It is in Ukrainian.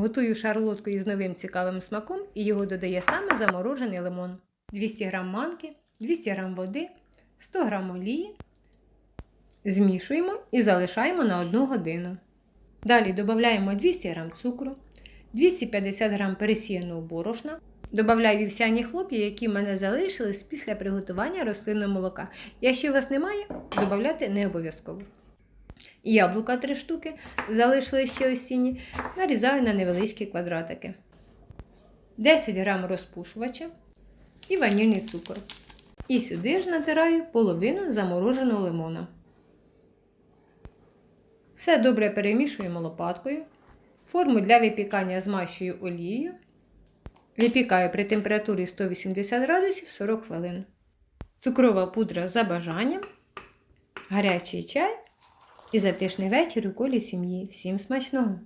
Готую шарлотку із новим цікавим смаком і його додає саме заморожений лимон. 200 г манки, 200 г води, 100 г олії. Змішуємо і залишаємо на 1 годину. Далі додаємо 200 г цукру, 250 г пересіяного борошна. Добавляю вівсяні хлоп'я, які в мене залишились після приготування рослинного молока. Якщо у вас немає, додавати не обов'язково. Яблука 3 штуки, залишили ще осінні, нарізаю на невеличкі квадратики. 10 г розпушувача і ванільний цукор. І сюди ж натираю половину замороженого лимона. Все добре перемішуємо лопаткою. Форму для випікання змащую олією. Випікаю при температурі 180 градусів 40 хвилин. Цукрова пудра за бажанням, гарячий чай і затишний вечір у колі сім'ї. Всім смачного!